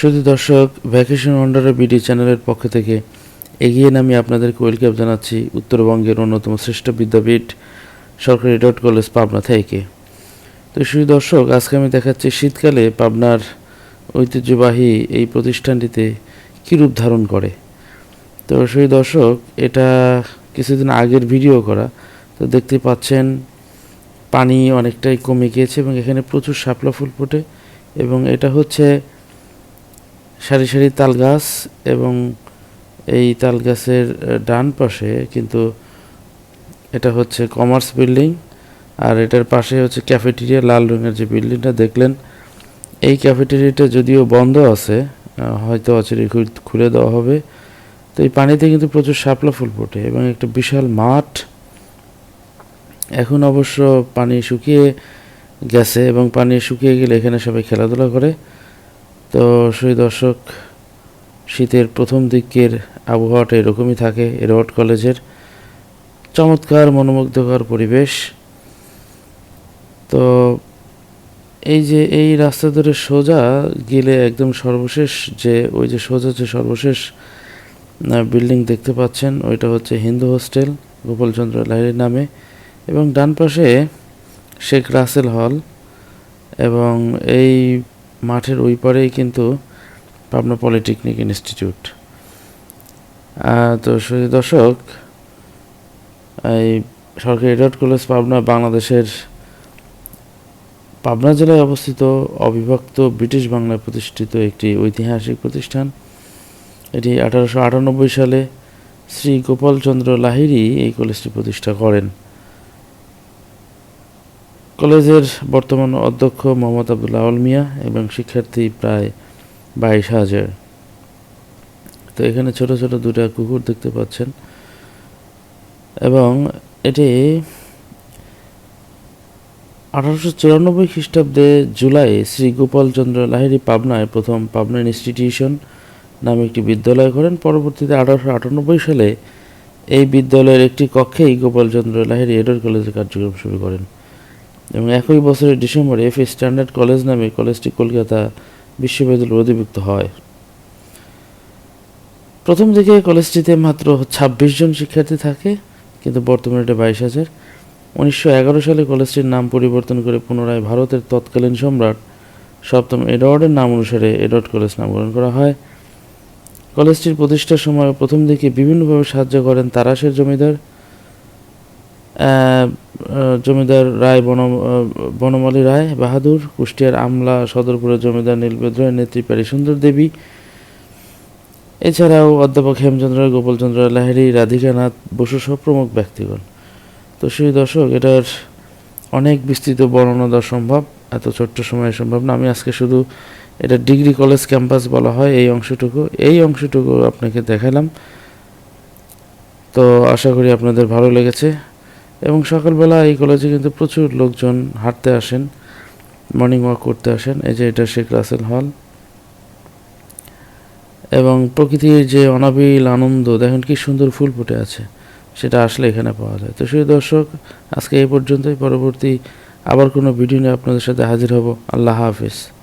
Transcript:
শুধু দর্শক vacation ওয়ান্ডারের BD চ্যানেলের পক্ষ থেকে এগিয়ে নামি আপনাদেরকে ওয়েলকাম জানাচ্ছি উত্তরবঙ্গের অন্যতম শ্রেষ্ঠ বিদ্যাপীঠ সরকারি ডট কলেজ পাবনা থেকে। তো শুধু দর্শক, আজকে আমি দেখাচ্ছি শীতকালে পাবনার ঐতিহ্যবাহী এই প্রতিষ্ঠানটিতে কী রূপ ধারণ করে। তো সেই দর্শক, এটা কিছুদিন আগের ভিডিও করা। তো দেখতে পাচ্ছেন, পানি অনেকটাই কমে গিয়েছে এবং এখানে প্রচুর শাপলা ফুল ফোটে এবং এটা হচ্ছে সারি সারি তাল গাছ এবং এই তাল গাছের ডান পাশে কিন্তু এটা হচ্ছে কমার্স বিল্ডিং আর এটার পাশে হচ্ছে ক্যাফেটেরিয়া, লাল রঙের যে বিল্ডিংটা দেখলেন। এই ক্যাফেটেরিয়াটা যদিও বন্ধ আছে হয়তো অচিরে খু- খুলে দেওয়া হবে। তো এই পানিতে কিন্তু প্রচুর শাপলা ফুল ফোটে এবং একটা বিশাল মাঠ। এখন অবশ্য পানি শুকিয়ে গেছে এবং পানি শুকিয়ে গেলে এখানে সবাই খেলাধুলা করে। তো সেই দর্শক, শীতের প্রথম দিকের আবহাওয়াটা এরকমই থাকে এরওয়ার্ড কলেজের। চমৎকার, মনোমুগ্ধকর পরিবেশ। তো এই যে এই রাস্তা ধরে সোজা গেলে একদম সর্বশেষ যে, ওই যে সোজা যে সর্বশেষ বিল্ডিং দেখতে পাচ্ছেন, ওইটা হচ্ছে হিন্দু হোস্টেল, গোপালচন্দ্র লাহিড়ির নামে। এবং ডান পাশে শেখ রাসেল হল। এবং এই মাঠের ওই পারেই কিন্তু পাবনা পলিটেকনিক ইনস্টিটিউট। তো সেই দর্শক, এই সরকারি এডার্ট কলেজ পাবনা বাংলাদেশের পাবনা জেলায় অবস্থিত অবিভক্ত ব্রিটিশ বাংলায় প্রতিষ্ঠিত একটি ঐতিহাসিক প্রতিষ্ঠান। এটি আঠারোশো আটানব্বই সালে শ্রী গোপালচন্দ্র লাহিড়ী এই কলেজটি প্রতিষ্ঠা করেন। কলেজের বর্তমান অধ্যক্ষ মোহাম্মদ আবদুল্লাহ আউল মিয়া এবং শিক্ষার্থী প্রায় বাইশ হাজার। তো এখানে ছোট ছোট দুটা কুকুর দেখতে পাচ্ছেন। এবং এটি আঠারোশো চুরানব্বই খ্রিস্টাব্দে জুলাই শ্রী গোপালচন্দ্র লাহিড়ী পাবনায় প্রথম পাবনা ইনস্টিটিউশন নামে একটি বিদ্যালয় করেন পরবর্তীতে আঠারোশো আটানব্বই সালে এই বিদ্যালয়ের একটি কক্ষেই গোপালচন্দ্র লাহিড়ী এডর কলেজের কার্যক্রম শুরু করেন। এবং একই বছরের ডিসেম্বরে এফ স্ট্যান্ডার্ড কলেজ নামে কলেজটি কলকাতা বিশ্ববিদ্যালয়ের অধিভুক্ত হয়। প্রথম দিকে কলেজটিতে মাত্র ছাব্বিশ জন শিক্ষার্থী থাকে, কিন্তু বর্তমানে এটা বাইশ হাজার। উনিশশো এগারো সালে কলেজটির নাম পরিবর্তন করে পুনরায় ভারতের তৎকালীন সম্রাট সপ্তম এডওয়ার্ডের নাম অনুসারে এডওয়ার্ড কলেজ নামকরণ করা হয়। কলেজটির প্রতিষ্ঠার সময় প্রথম দিকে বিভিন্নভাবে সাহায্য করেন তারাশের জমিদার জমিদার রায় বন বনমালী রায় বাহাদুর কুষ্টিয়ার আমলা সদরপুরের জমিদার নীলবেদ্রের নেত্রী প্যারী সুন্দর দেবী। এছাড়াও অধ্যাপক হেমচন্দ্র রায়, গোপালচন্দ্র লাহিড়ী রাধিকানাথ বসু সহ প্রমুখ ব্যক্তিগণ। তো সেই দর্শক এটার অনেক বিস্তৃত বর্ণনা দেওয়া সম্ভব এত ছোট্ট সময়ে সম্ভব না। আমি আজকে শুধু এটা ডিগ্রি কলেজ ক্যাম্পাস বলা হয় এই অংশটুকু এই অংশটুকু আপনাকে দেখালাম। তো আশা করি আপনাদের ভালো লেগেছে। এবং সকালবেলা এই কলেজে কিন্তু প্রচুর লোকজন হাঁটতে আসেন মর্নিং ওয়াক করতে আসেন। এই যে এটা শেখ রাসেল হল। এবং প্রকৃতির যে অনাবিল আনন্দ, দেখেন কি সুন্দর ফুল ফুটে আছে, সেটা আসলে এখানে পাওয়া যায়। তো সেই দর্শক, আজকে এই পর্যন্তই। পরবর্তী আবার কোনো ভিডিও নিয়ে আপনাদের সাথে হাজির হব। আল্লাহ হাফিজ।